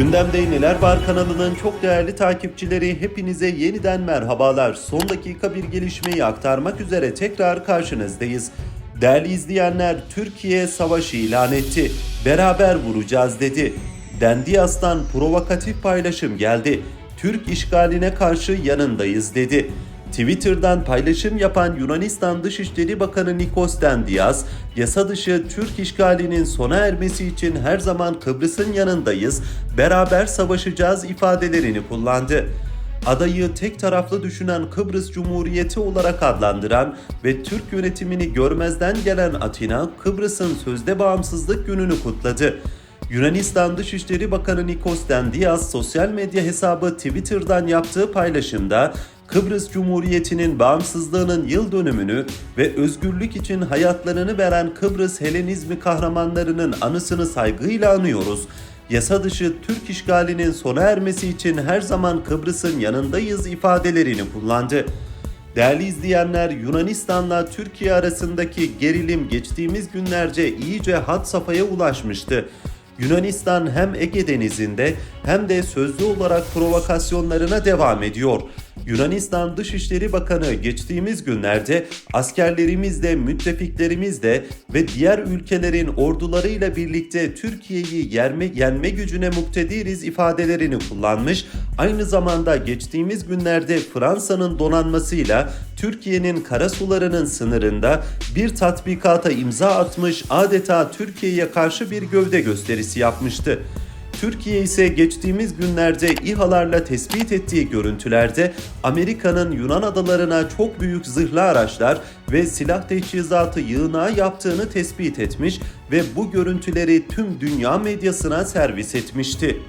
Gündemde Neler Var kanalının çok değerli takipçileri hepinize yeniden merhabalar. Son dakika bir gelişmeyi aktarmak üzere tekrar karşınızdayız. Değerli izleyenler Türkiye savaş ilan etti. Beraber vuracağız dedi. Dendiyas'tan provokatif paylaşım geldi. Türk işgaline karşı yanındayız dedi. Twitter'dan paylaşım yapan Yunanistan Dışişleri Bakanı Nikos Dendias, yasa dışı Türk işgalinin sona ermesi için her zaman Kıbrıs'ın yanındayız, beraber savaşacağız ifadelerini kullandı. Adayı tek taraflı düşünen Kıbrıs Cumhuriyeti olarak adlandıran ve Türk yönetimini görmezden gelen Atina, Kıbrıs'ın sözde bağımsızlık gününü kutladı. Yunanistan Dışişleri Bakanı Nikos Dendias sosyal medya hesabı Twitter'dan yaptığı paylaşımda Kıbrıs Cumhuriyeti'nin bağımsızlığının yıl dönümünü ve özgürlük için hayatlarını veren Kıbrıs Helenizmi kahramanlarının anısını saygıyla anıyoruz. Yasa dışı Türk işgalinin sona ermesi için her zaman Kıbrıs'ın yanındayız ifadelerini kullandı. Değerli izleyenler Yunanistan'la Türkiye arasındaki gerilim geçtiğimiz günlerce iyice had safhaya ulaşmıştı. Yunanistan hem Ege Denizi'nde hem de sözlü olarak provokasyonlarına devam ediyor. Yunanistan Dışişleri Bakanı geçtiğimiz günlerde askerlerimizle, müttefiklerimizle ve diğer ülkelerin ordularıyla birlikte Türkiye'yi yerme, yenme gücüne muktediriz ifadelerini kullanmış. Aynı zamanda geçtiğimiz günlerde Fransa'nın donanmasıyla Türkiye'nin karasularının sınırında bir tatbikata imza atmış adeta Türkiye'ye karşı bir gövde gösterisi yapmıştı. Türkiye ise geçtiğimiz günlerde İHA'larla tespit ettiği görüntülerde Amerika'nın Yunan adalarına çok büyük zırhlı araçlar ve silah teçhizatı yığınağı yaptığını tespit etmiş ve bu görüntüleri tüm dünya medyasına servis etmişti.